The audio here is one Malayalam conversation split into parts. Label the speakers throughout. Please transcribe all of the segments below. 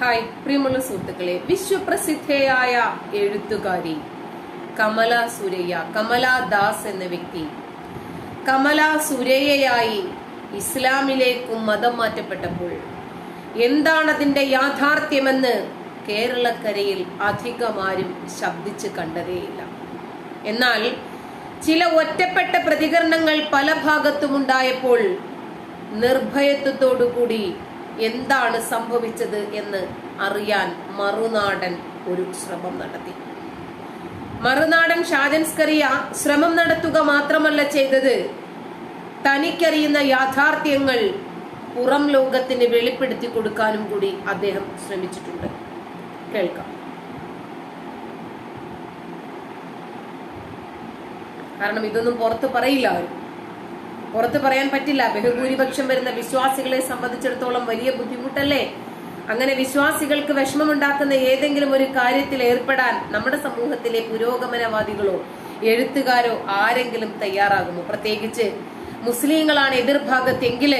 Speaker 1: ഹായ് പ്രിയമുള്ള സുഹൃത്തുക്കളെ വിശ്വപ്രസിദ്ധയായ എഴുത്തുകാരി കമല സുരയ്യ കമലാദാസ് എന്ന വ്യക്തി. കമല സുരയ്യയായി ഇസ്ലാമിലേക്കും മതം മാറ്റപ്പെട്ടപ്പോൾ എന്താണ് അതിന്റെ യാഥാർത്ഥ്യമെന്ന് കേരളക്കരയിൽ അധികമാരും ശബ്ദിച്ച് കണ്ടതേയില്ല. എന്നാൽ ചില ഒറ്റപ്പെട്ട പ്രതികരണങ്ങൾ പല ഭാഗത്തും ഉണ്ടായപ്പോൾ നിർഭയത്വത്തോടുകൂടി എന്താണ് സംഭവിച്ചത് എന്ന് അറിയാൻ മറുനാടൻ ഒരു ശ്രമം നടത്തി. മറുനാടൻ ഷാജൻസ്കറിയ ശ്രമം നടത്തുക മാത്രമല്ല ചെയ്തത്. തനിക്കറിയുന്ന യാഥാർത്ഥ്യങ്ങൾ പുറം ലോകത്തിന് വെളിപ്പെടുത്തി കൊടുക്കാനും കൂടി അദ്ദേഹം ശ്രമിച്ചിട്ടുണ്ട്. കേൾക്കാം. കാരണം ഇതൊന്നും പുറത്ത് പറയില്ല അവർ പുറത്ത് പറയാൻ പറ്റില്ല. ബഹുഭൂരിപക്ഷം വരുന്ന വിശ്വാസികളെ സംബന്ധിച്ചിടത്തോളം വലിയ ബുദ്ധിമുട്ടല്ലേ? അങ്ങനെ വിശ്വാസികൾക്ക് വിഷമമുണ്ടാക്കുന്ന ഏതെങ്കിലും ഒരു കാര്യത്തിൽ ഏർപ്പെടാൻ നമ്മുടെ സമൂഹത്തിലെ പുരോഗമനവാദികളോ എഴുത്തുകാരോ ആരെങ്കിലും തയ്യാറാകുമോ? പ്രത്യേകിച്ച് മുസ്ലിങ്ങളാണ് എതിർഭാഗത്തെങ്കിൽ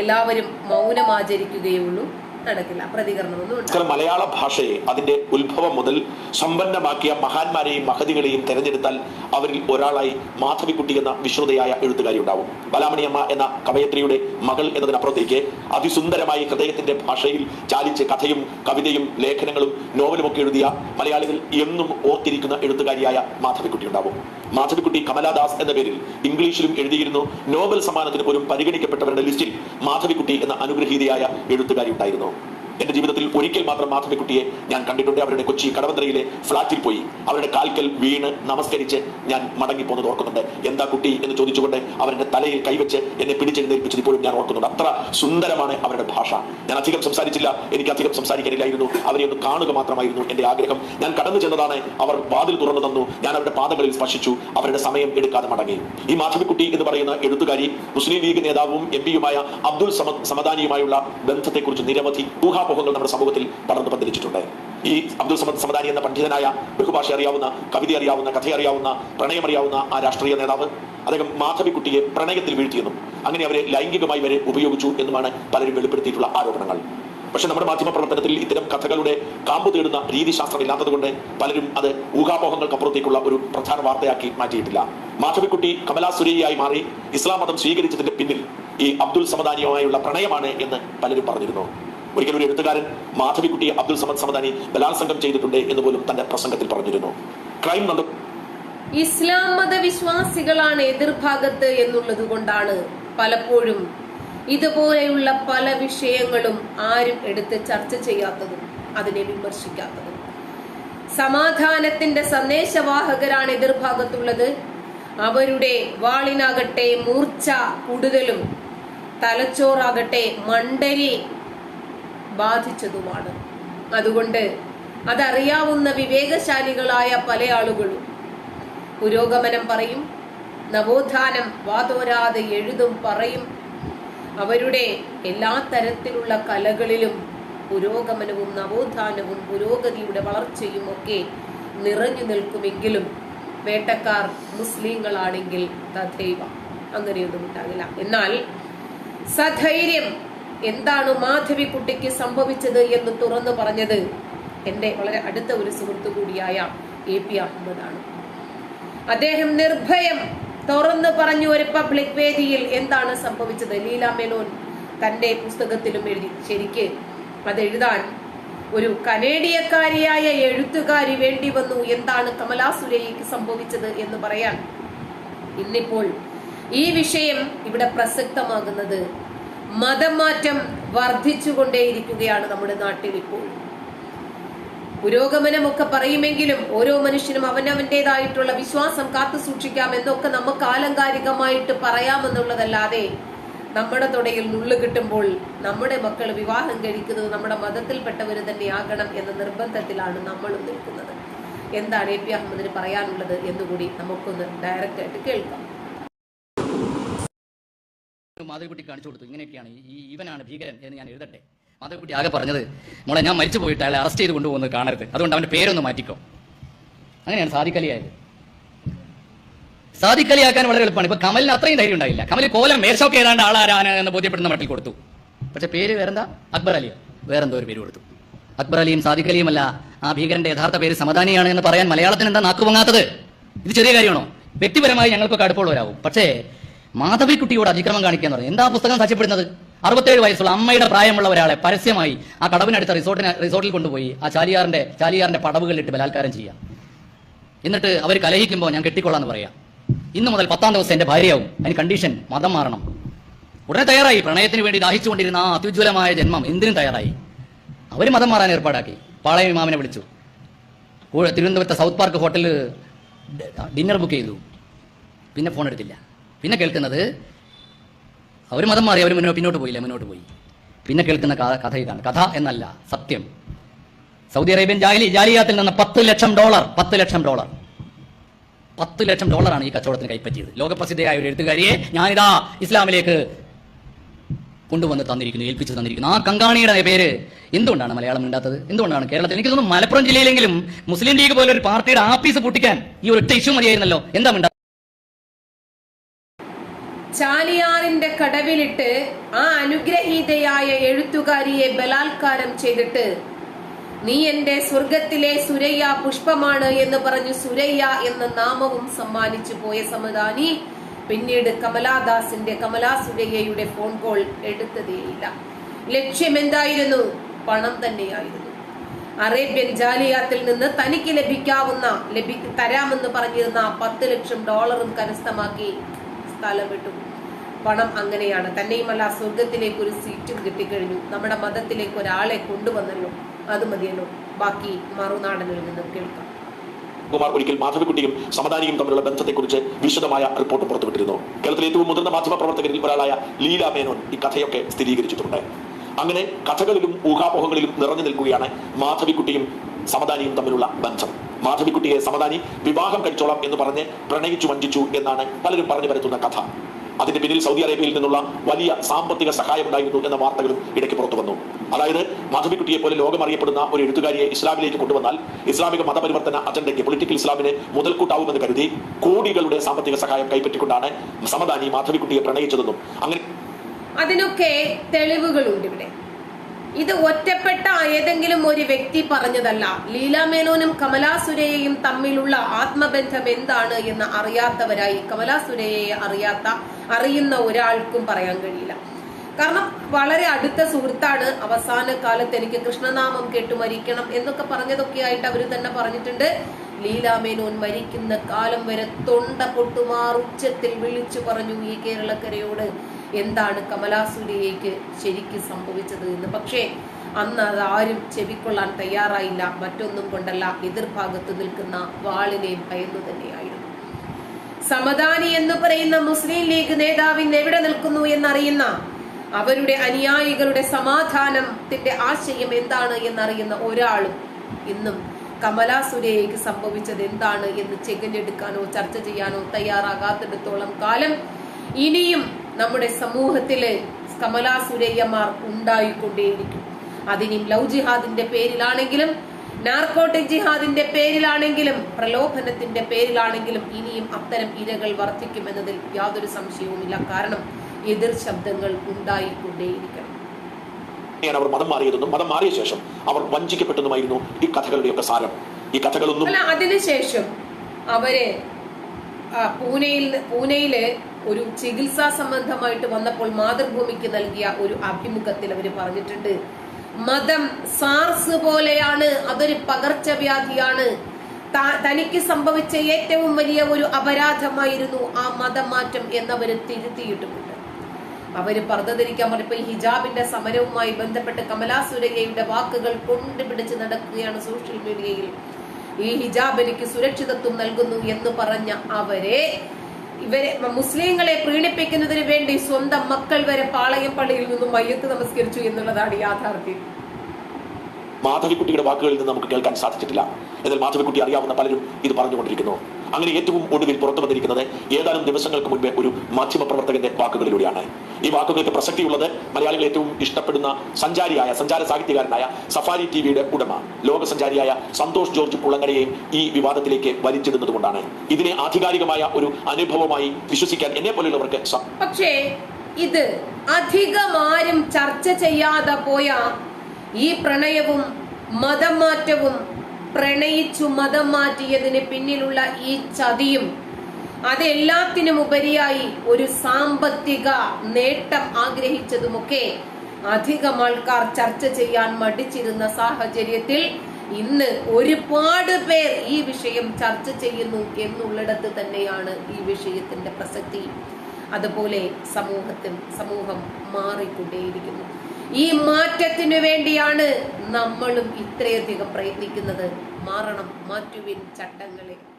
Speaker 1: എല്ലാവരും മൗനം മൗനമാചരിക്കുകയുള്ളൂ നടക്കില്ല പ്രതികരണമൊന്നും.
Speaker 2: മലയാള ഭാഷയെ അതിന്റെ ഉത്ഭവം മുതൽ സമ്പന്നമാക്കിയ മഹാന്മാരെയും മഹതികളെയും തെരഞ്ഞെടുത്താൽ അവരിൽ ഒരാളായി മാധവിക്കുട്ടി എന്ന വിശ്രുതയായ എഴുത്തുകാരി ഉണ്ടാവും. ബലാമണിയമ്മ എന്ന കവയത്രിയുടെ മകൾ എന്നതിനപ്പുറത്തേക്ക് അതിസുന്ദരമായി ഹൃദയത്തിന്റെ ഭാഷയിൽ ചാലിച്ച് കഥയും കവിതയും ലേഖനങ്ങളും നോവലുമൊക്കെ എഴുതിയ മലയാളികൾ എന്നും ഓർത്തിരിക്കുന്ന എഴുത്തുകാരിയായ മാധവിക്കുട്ടി ഉണ്ടാവും. മാധവിക്കുട്ടി കമലാദാസ് എന്ന പേരിൽ ഇംഗ്ലീഷിലും എഴുതിയിരുന്നു നോബൽ സമ്മാനത്തിന് പോലും പരിഗണിക്കപ്പെട്ടവരുടെ ലിസ്റ്റിൽ മാധവിക്കുട്ടി എന്ന അനുഗ്രഹീതയായ എഴുത്തുകാരി ഉണ്ടായിരുന്നു. എന്റെ ജീവിതത്തിൽ ഒരിക്കൽ മാത്രം മാധവിക്കുട്ടിയെ ഞാൻ കണ്ടിട്ടുണ്ട്. അവരുടെ കൊച്ചി കടവന്ത്രയിലെ ഫ്ളാറ്റിൽ പോയി. അവരുടെ കാൽക്കൽ വീണ് നമസ്കരിച്ച് ഞാൻ മടങ്ങി പോകുന്നത് ഓർക്കുന്നുണ്ട്. എന്താ കുട്ടി എന്ന് ചോദിച്ചുകൊണ്ട് അവരുടെ തലയിൽ കൈവച്ച് എന്നെ പിടിച്ചെഴുന്നേൽപ്പിച്ചത് ഇപ്പോഴും ഞാൻ ഓർക്കുന്നുണ്ട്. അത്ര സുന്ദരമാണ് അവരുടെ ഭാഷ. ഞാൻ അധികം സംസാരിച്ചില്ല. എനിക്ക് അധികം സംസാരിക്കാനില്ലായിരുന്നു. അവരെ ഒന്ന് കാണുക മാത്രമായിരുന്നു എന്റെ ആഗ്രഹം. ഞാൻ കടന്നു ചെന്നതാണ്. അവർ വാതിൽ തുറന്നു തന്നു. ഞാൻ അവരുടെ പാദങ്ങളിൽ സ്പർശിച്ചു. അവരുടെ സമയം എടുക്കാതെ മടങ്ങി. ഈ മാധവിക്കുട്ടി എന്ന് പറയുന്ന എഴുത്തുകാരി മുസ്ലിം ലീഗ് നേതാവും എം പിയുമായ അബ്ദുൾ സമദാനിയുമായുള്ള ബന്ധത്തെക്കുറിച്ച് നിരവധി ഊഹാപോഹങ്ങൾ നമ്മുടെ സമൂഹത്തിൽ പടർന്നു പന്തലിച്ചിട്ടുണ്ട്. ഈ അബ്ദുൾ സമദ് സമദാനി എന്ന പണ്ഡിതനായ ബഹുഭാഷ അറിയാവുന്ന കവിത അറിയാവുന്ന കഥ അറിയാവുന്ന പ്രണയം അറിയാവുന്ന ആ രാഷ്ട്രീയ നേതാവ് അദ്ദേഹം മാധവിക്കുട്ടിയെ പ്രണയത്തിൽ വീഴ്ത്തിയെന്നും അങ്ങനെ അവരെ ലൈംഗികമായി വരെ ഉപയോഗിച്ചു എന്നുമാണ് പലരും വെളിപ്പെടുത്തിയിട്ടുള്ള ആരോപണങ്ങൾ. പക്ഷെ നമ്മുടെ മാധ്യമ പ്രവർത്തനത്തിൽ ഇത്തരം കഥകളുടെ കാമ്പു തേടുന്ന രീതിശാസ്ത്രം ഇല്ലാത്തതുകൊണ്ട് പലരും അത് ഊഹാപോഹങ്ങൾക്കപ്പുറത്തേക്കുള്ള ഒരു പ്രധാന വാർത്തയാക്കി മാറ്റിയിട്ടില്ല. മാധവിക്കുട്ടി കമലാ സുരയ്യായി മാറി ഇസ്ലാം മതം സ്വീകരിച്ചതിന്റെ പിന്നിൽ ഈ അബ്ദുൽ സമദാനിയുമായുള്ള പ്രണയമാണ് എന്ന് പലരും പറഞ്ഞിരുന്നു. ഒരിക്കലും ഒരു എഴുത്തുകാരൻ മാധവിക്കുട്ടിയെ അബ്ദുൽ സമദ് സമദാനി ബലാത്സംഗം ചെയ്തിട്ടുണ്ട് എന്ന് പോലും തന്റെ പ്രസംഗത്തിൽ പറഞ്ഞിരുന്നു. ക്രൈം നന്ദ
Speaker 1: ഇസ്ലാം മതവിശ്വാസികളാണ് എതിർഭാഗത്ത് എന്നുള്ളത് കൊണ്ടാണ് പലപ്പോഴും ഇതുപോലെയുള്ള പല വിഷയങ്ങളും ആരും എടുത്ത് ചർച്ച ചെയ്യാത്തതും അതിനെ വിമർശിക്കാത്തതും. സമാധാനത്തിന്റെ സന്ദേശവാഹകരാണ് എതിർഭാഗത്തുള്ളത്. അവരുടെ വാളിനാകട്ടെ മൂർച്ച കൂടുതലും തലച്ചോറാകട്ടെ മണ്ടരി ബാധിച്ചതുമാണ്. അതുകൊണ്ട് അതറിയാവുന്ന വിവേകശാലികളായ പല ആളുകളും പുരോഗമനം പറയും നവോത്ഥാനം വാതോരാതെ എഴുതും പറയും. അവരുടെ എല്ലാ തരത്തിലുള്ള കലകളിലും പുരോഗമനവും നവോത്ഥാനവും പുരോഗതിയുടെ വളർച്ചയും ഒക്കെ നിറഞ്ഞു നിൽക്കുമെങ്കിലും വേട്ടക്കാർ മുസ്ലിങ്ങളാണെങ്കിൽ തഥൈവ. അങ്ങനെയൊന്നും ഉണ്ടാകില്ല. എന്നാൽ സധൈര്യം എന്താണ് മാധവിക്കുട്ടിക്ക് സംഭവിച്ചത് എന്ന് തുറന്നു പറഞ്ഞത്? എന്റെ വളരെ അടുത്ത ഒരു സുഹൃത്തു കൂടിയായ എ പി അഹമ്മദാണ്. അദ്ദേഹം നിർഭയം തുറന്നു പറഞ്ഞു ഒരു പബ്ലിക് വേദിയിൽ എന്താണ് സംഭവിച്ചത്? ലീല മേനോൻ തന്റെ പുസ്തകത്തിലും എഴുതി. ശരിക്ക് അത് എഴുതാൻ ഒരു കനേഡിയക്കാരിയായ എഴുത്തുകാരി വേണ്ടി വന്നു. എന്താണ് കമലാ സുരയ്യക്ക് സംഭവിച്ചത് എന്ന് പറയാൻ? ഇന്നിപ്പോൾ ഈ വിഷയം ഇവിടെ പ്രസക്തമാകുന്നത് മതമാറ്റം വർദ്ധിച്ചുകൊണ്ടേയിരിക്കുകയാണ് നമ്മുടെ നാട്ടിൽ ഇപ്പോൾ. പുരോഗമനമൊക്കെ പറയുമെങ്കിലും ഓരോ മനുഷ്യനും അവനവന്റേതായിട്ടുള്ള വിശ്വാസം കാത്തു സൂക്ഷിക്കാം എന്നൊക്കെ നമുക്ക് ആലങ്കാരികമായിട്ട് പറയാമെന്നുള്ളതല്ലാതെ നമ്മുടെ തുടയിൽ നുള്ളു കിട്ടുമ്പോൾ നമ്മുടെ മക്കൾ വിവാഹം കഴിക്കുന്നത് നമ്മുടെ മതത്തിൽപ്പെട്ടവർ തന്നെയാകണം എന്ന നിർബന്ധത്തിലാണ് നമ്മളും നിൽക്കുന്നത്. എന്താണ് എ പി അഹമ്മദിന് പറയാനുള്ളത് എന്നുകൂടി നമുക്കൊന്ന് ഡയറക്റ്റ് ആയിട്ട് കേൾക്കാം.
Speaker 3: മാധവിക്കുട്ടി കാണിച്ചു കൊടുത്തു. ഇങ്ങനെയൊക്കെയാണ് ഈ ഇവനാണ് ഭീകരൻ എന്ന് ഞാൻ എഴുതട്ടെ. മാധവിക്കുട്ടി ആകെ പറഞ്ഞത് മോളെ ഞാൻ മരിച്ചു പോയിട്ട് അയാളെ അറസ്റ്റ് ചെയ്ത് കൊണ്ടുപോകുന്നത് കാണരുത്. അതുകൊണ്ട് അവന്റെ പേരൊന്ന് മാറ്റിക്കോ. അങ്ങനെയാണ് സാധിക്കലിയായത് സാധിക്കലിയാക്കാൻ വളരെ എളുപ്പമാണ്. ഇപ്പൊ കമലിന് അത്രയും ധൈര്യം ഉണ്ടായില്ല. കമൽ കോലം മേശൊക്കെ ഏതാണ്ട് ആളാരാണ് എന്ന് ബോധ്യപ്പെടുന്ന മട്ടിൽ കൊടുത്തു. പക്ഷെ പേര് വേറെന്താ? അക്ബർ അലി വേറെന്തോ ഒരു പേര് കൊടുത്തു. അക്ബർ അലിയും സാദിഖ് അല്ല ആ ഭീകരന്റെ യഥാർത്ഥ പേര് സമദാനിയാണ് എന്ന് പറയാൻ മലയാളത്തിന് എന്താ നാക്കുപൊങ്ങാത്തത്? ഇത് ചെറിയ കാര്യമാണോ? വ്യക്തിപരമായി ഞങ്ങൾക്കൊക്കെ അടുപ്പമുള്ളവരാകും പക്ഷേ മാധവിക്കുട്ടിയോട് അതിക്രമം കാണിക്കുക എന്ന് പറഞ്ഞു. എന്താ പുസ്തകം സാക്ഷ്യപ്പെടുന്നത്? അറുപത്തേഴ് വയസ്സുള്ള അമ്മയുടെ പ്രായമുള്ള ഒരാളെ പരസ്യമായി ആ കടവിനടുത്ത റിസോർട്ടിന് റിസോർട്ടിൽ കൊണ്ടുപോയി ആ ചാലിയാറിന്റെ ചാലിയാറിന്റെ പടവുകളിലിട്ട് ബലാത്കാരം ചെയ്യാം. എന്നിട്ട് അവർ കലഹിക്കുമ്പോൾ ഞാൻ കെട്ടിക്കൊള്ളാന്ന് പറയാം. ഇന്ന് മുതൽ പത്താം ദിവസം എന്റെ ഭാര്യയാവും. അതിന് കണ്ടീഷൻ മതം മാറണം. ഉടനെ തയ്യാറായി. പ്രണയത്തിന് വേണ്ടി ദാഹിച്ചുകൊണ്ടിരുന്ന ആ അത്യുജ്വലമായ ജന്മം എന്തിനും തയ്യാറായി. അവർ മതം മാറാൻ ഏർപ്പാടാക്കി. പാളയം ഇമാമിനെ വിളിച്ചു. തിരുവനന്തപുരത്തെ സൗത്ത് പാർക്ക് ഹോട്ടലിൽ ഡിന്നർ ബുക്ക് ചെയ്തു. പിന്നെ ഫോൺ എടുത്തില്ല. പിന്നെ കേൾക്കുന്നത് അവർ മതം മാറി അവർ മുന്നോട്ട് പിന്നോട്ട് പോയില്ല മുന്നോട്ട് പോയി. പിന്നെ കേൾക്കുന്ന കഥ ഇതാണ്. കഥ എന്നല്ല സത്യം. സൗദി അറേബ്യൻ ജാലി ജാലിയാത്തിൽ നിന്ന് പത്ത് ലക്ഷം ഡോളർ പത്ത് ലക്ഷം ഡോളർ. പത്ത് ലക്ഷം ഡോളറാണ് ഈ കച്ചവടത്തിന് കൈപ്പറ്റിയത്. ലോകപ്രസിദ്ധയായ ഒരു എഴുത്തുകാരിയെ ഞാനിതാ ഇസ്ലാമിലേക്ക് കൊണ്ടുവന്ന് തന്നിരിക്കുന്നു ഏൽപ്പിച്ച് തന്നിരിക്കുന്നു. ആ കങ്കാണിയുടെ പേര് എന്തുകൊണ്ടാണ് മലയാളം മിണ്ടാത്തത്? എന്തുകൊണ്ടാണ് കേരളത്തിൽ? എനിക്ക് തോന്നുന്നു മലപ്പുറം ജില്ലയിലെങ്കിലും മുസ്ലിം ലീഗ് പോലെ ഒരു പാർട്ടിയുടെ ആഫീസ് പൊട്ടിക്കാൻ ഈ ഒറ്റ ഇഷ്യൂ മതിയായിരുന്നല്ലോ. എന്താ
Speaker 1: ചാലിയാറിന്റെ കടവിലിട്ട് ആ അനുഗ്രഹീതയായ എഴുത്തുകാരിയെ ബലാത്കാരം ചെയ്തിട്ട് നീ എന്റെ സ്വർഗത്തിലെ സുരയ്യ പുഷ്പമാണ് എന്ന് പറഞ്ഞു സുരയ്യ എന്ന നാമവും സമ്മാനിച്ചു പോയ സമദാനി പിന്നീട് കമലാദാസിന്റെ കമലാ സുരയ്യയുടെ ഫോൺ കോൾ എടുത്തതേയില്ല. ലക്ഷ്യം എന്തായിരുന്നു പണം തന്നെയായിരുന്നു. അറേബ്യൻ ജാലിയാത്തിൽ നിന്ന് തനിക്ക് ലഭിക്കാവുന്ന ലഭി തരാമെന്ന് പറഞ്ഞിരുന്ന പത്ത് ലക്ഷം ഡോളറും കരസ്ഥമാക്കി സ്ഥലം വിട്ടു പണം അങ്ങനെയാണ്. തന്നെയുമല്ല സ്വർഗത്തിലേക്ക് ഒരു സീറ്റും കിട്ടിക്കഴിഞ്ഞു. നമ്മുടെ മതത്തിലേക്ക് ഒരാളെ കൊണ്ടുവന്നല്ലോ അത് മതിയല്ലോ. ബാക്കി മറുനാടനിൽ നിന്നും കേൾക്കാം.
Speaker 2: കുമാർ ഒരിക്കൽ മാധവിക്കുട്ടിയും സമദാനിയും തമ്മിലുള്ള ബന്ധത്തെക്കുറിച്ച് വിശദമായ റിപ്പോർട്ട് പുറത്തുവിട്ടിരുന്നു. കേരളത്തിലെ ഏറ്റവും മുതിർന്ന മാധ്യമ പ്രവർത്തകരിൽ ഒരാളായ ലീല മേനോൻ ഈ കഥയൊക്കെ സ്ഥിരീകരിച്ചിട്ടുണ്ട്. അങ്ങനെ കഥകളിലും ഊഹാപോഹങ്ങളിലും നിറഞ്ഞു നിൽക്കുകയാണ് മാധവിക്കുട്ടിയും സമദാനിയും തമ്മിലുള്ള ബന്ധം. മാധവിക്കുട്ടിയെ സമദാനി വിവാഹം കഴിച്ചോളാം എന്ന് പറഞ്ഞ് പ്രണയിച്ചു വഞ്ചിച്ചു എന്നാണ് പലരും പറഞ്ഞു വരുത്തുന്ന കഥ. അതിന്റെ പിന്നിൽ സൗദി അറേബ്യയിൽ നിന്നുള്ള വലിയ സാമ്പത്തിക സഹായം ഉണ്ടായിരുന്നു എന്ന വാർത്തകളും ഇടയ്ക്ക് പുറത്തു വന്നു. അതായത് മാധവിക്കുട്ടിയെ പോലെ ലോകം അറിയപ്പെടുന്ന ഒരു എഴുത്തുകാരിയെ ഇസ്ലാമിലേക്ക് കൊണ്ടുവന്നാൽ ഇസ്ലാമിക മതപരിവർത്തന അജണ്ടയ്ക്ക് പൊളിറ്റിക്കൽ ഇസ്ലാമിന് മുതൽക്കൂട്ടാവുമെന്ന് കരുതി കോടികളുടെ സാമ്പത്തിക സഹായം കൈപ്പറ്റിക്കൊണ്ടാണ് സമദാനി മാധവിക്കുട്ടിയെ പ്രണയിച്ചതെന്നും അങ്ങനെ
Speaker 1: അതിനൊക്കെ തെളിവുകളുണ്ട് ഇവിടെ. ഇത് ഒറ്റപ്പെട്ട ഏതെങ്കിലും ഒരു വ്യക്തി പറഞ്ഞതല്ല. ലീലാമേനോനും മേനോനും കമലാ സുരയ്യയും തമ്മിലുള്ള ആത്മബന്ധം എന്താണ് എന്ന് അറിയാത്തവരായി കമലാ സുരയ്യയെ അറിയാത്ത അറിയുന്ന ഒരാൾക്കും പറയാൻ കഴിയില്ല. കാരണം വളരെ അടുത്ത സുഹൃത്താണ് അവസാന കാലത്ത് എനിക്ക് കൃഷ്ണനാമം കേട്ട് മരിക്കണം എന്നൊക്കെ പറഞ്ഞതൊക്കെ ആയിട്ട് അവർ തന്നെ പറഞ്ഞിട്ടുണ്ട്. ലീലാമേനോൻ മരിക്കുന്ന കാലം വരെ തൊണ്ട പൊട്ടുമാർ ഉച്ചത്തിൽ വിളിച്ചു പറഞ്ഞു ഈ കേരളക്കരയോട്. എന്താണ് കമലാസൂര്യയ്ക്ക് ശരിക്ക് സംഭവിച്ചത് എന്ന്. പക്ഷേ അന്ന് അത് ആരും ചെവിക്കൊള്ളാൻ തയ്യാറായില്ല. മറ്റൊന്നും കൊണ്ടല്ല എതിർഭാഗത്ത് നിൽക്കുന്ന വാളിനെ ഭയന്നു തന്നെയായിരുന്നു. സമദാനി എന്ന് പറയുന്ന മുസ്ലിം ലീഗ് നേതാവിന് എവിടെ നിൽക്കുന്നു എന്നറിയുന്ന അവരുടെ അനുയായികളുടെ സമാധാനത്തിന്റെ ആശയം എന്താണ് എന്നറിയുന്ന ഒരാളും ഇന്നും കമലാ സുരയ്യയ്ക്ക് സംഭവിച്ചത് എന്താണ് എന്ന് ചെകഞ്ഞെടുക്കാനോ ചർച്ച ചെയ്യാനോ തയ്യാറാകാത്തിടത്തോളം കാലം ഇനിയും നമ്മുടെ സമൂഹത്തിൽ കമലാ സുരയ്യമാർ ഉണ്ടായിക്കൊണ്ടേയിരിക്കും. അതിനും ലവ് ജിഹാദിന്റെ പേരിലാണെങ്കിലും നാർക്കോട്ടിക് ജിഹാദിന്റെ പേരിലാണെങ്കിലും പ്രലോഭനത്തിന്റെ പേരിലാണെങ്കിലും ഇനിയും അത്തരം ഇരകൾ വർദ്ധിക്കുമെന്നതിൽ യാതൊരു സംശയവുമില്ല. കാരണം എതിർ ശബ്ദങ്ങൾ ഉണ്ടായിക്കൊണ്ടേയിരിക്കണം.
Speaker 2: ആണ് അവർ മതം മാറിയതെന്നും മതം മാറിയ ശേഷം അവർ വഞ്ചിക്കപ്പെട്ടതുമായിരുന്നു ഈ കഥകളുടെ ഒക്കെ സാരം. ഈ കഥകളൊന്നും
Speaker 1: അതിനുശേഷം അവർ പൂനെയിൽ പൂനെയിൽ ഒരു ചികിത്സാ സംബന്ധമായിട്ട് വന്നപ്പോൾ മാതൃഭൂമിക്ക് നൽകിയ ഒരു അഭിമുഖത്തിൽ അവർ പറഞ്ഞിട്ടുണ്ട്. മതം സാർസ് പോലെയാണ് അതൊരു പകർച്ചവ്യാധിയാണ്. തനിക്ക് സംഭവിച്ച ഏറ്റവും വലിയ ഒരു അപരാധമായിരുന്നു ആ മതമാറ്റം എന്നവര് തിരുത്തിയിട്ടുമുണ്ട്. അവർ പറഞ്ഞതിരിക്കാൻ പറഞ്ഞപ്പോൾ ഹിജാബിന്റെ സമരവുമായി ബന്ധപ്പെട്ട് കമലാ സുരയ്യയുടെ വാക്കുകൾ കൊണ്ടുപിടിച്ച് നടക്കുകയാണ് സോഷ്യൽ മീഡിയയിൽ. ഈ ഹിജാബ് എനിക്ക് സുരക്ഷിതത്വം നൽകുന്നു എന്ന് പറഞ്ഞ അവരെ ഇവരെ മുസ്ലിങ്ങളെ പ്രീണിപ്പിക്കുന്നതിന് വേണ്ടി സ്വന്തം മക്കൾ വരെ പാളയം പള്ളിയിൽ നിന്നും മയ്യത്ത് നമസ്കരിച്ചു എന്നുള്ളതാണ് യാഥാർത്ഥ്യം.
Speaker 2: മാധവിക്കുട്ടിയുടെ വാക്കുകളിൽ നിന്ന് നമുക്ക് കേൾക്കാൻ സാധിച്ചിട്ടില്ല. എന്നാൽ മാധവിക്കുട്ടി അറിയാവുന്ന പലരും ഇത് പറഞ്ഞുകൊണ്ടിരിക്കുന്നു. അങ്ങനെ ഏറ്റവും ഒടുവിൽ പുറത്തു വന്നിരിക്കുന്നത് ഏതാനും ദിവസങ്ങൾക്ക് മുൻപേ ഒരു മാധ്യമ പ്രവർത്തകന്റെ വാക്കുകളിലൂടെയാണ്. ഈ വാക്കുകൾക്ക് പ്രസക്തിയുള്ളത് മലയാളികൾ ഏറ്റവും ഇഷ്ടപ്പെടുന്ന സഞ്ചാരിയായ സഞ്ചാര സാഹിത്യകാരനായ സഫാരി ടി വിയുടെ ഉടമ ലോകസഞ്ചാരിയായ സന്തോഷ് ജോർജ് കുളങ്ങരയെയും ഈ വിവാദത്തിലേക്ക് വലിച്ചിടുന്നത് കൊണ്ടാണ് ഇതിനെ ആധികാരികമായ ഒരു അനുഭവമായി വിശ്വസിക്കാൻ എന്നെ പോലെയുള്ളവർക്ക്
Speaker 1: പക്ഷേ ഇത് അധികം ആരും ചർച്ച ചെയ്യാതെ പോയ ഈ പ്രണയവും മതം മാറ്റവും പ്രണയിച്ചു മതം മാറ്റിയതിന് പിന്നിലുള്ള ഈ ചതിയും അതെല്ലാത്തിനും ഉപരിയായി ഒരു സാമ്പത്തിക നേട്ടം ആഗ്രഹിച്ചതുമൊക്കെ അധികം ആൾക്കാർ ചർച്ച ചെയ്യാൻ മടിച്ചിരുന്ന സാഹചര്യത്തിൽ ഇന്ന് ഒരുപാട് പേർ ഈ വിഷയം ചർച്ച ചെയ്യുന്നു എന്നുള്ളിടത്ത് തന്നെയാണ് ഈ വിഷയത്തിന്റെ പ്രസക്തി. അതുപോലെ സമൂഹത്തിൽ സമൂഹം മാറിക്കൊണ്ടേയിരിക്കുന്നു. ഈ മാറ്റത്തിനു വേണ്ടിയാണ് നമ്മളും ഇത്രയധികം പ്രയത്നിക്കുന്നത്. മാറണം. മാറ്റുവിൻ ചട്ടങ്ങളെ.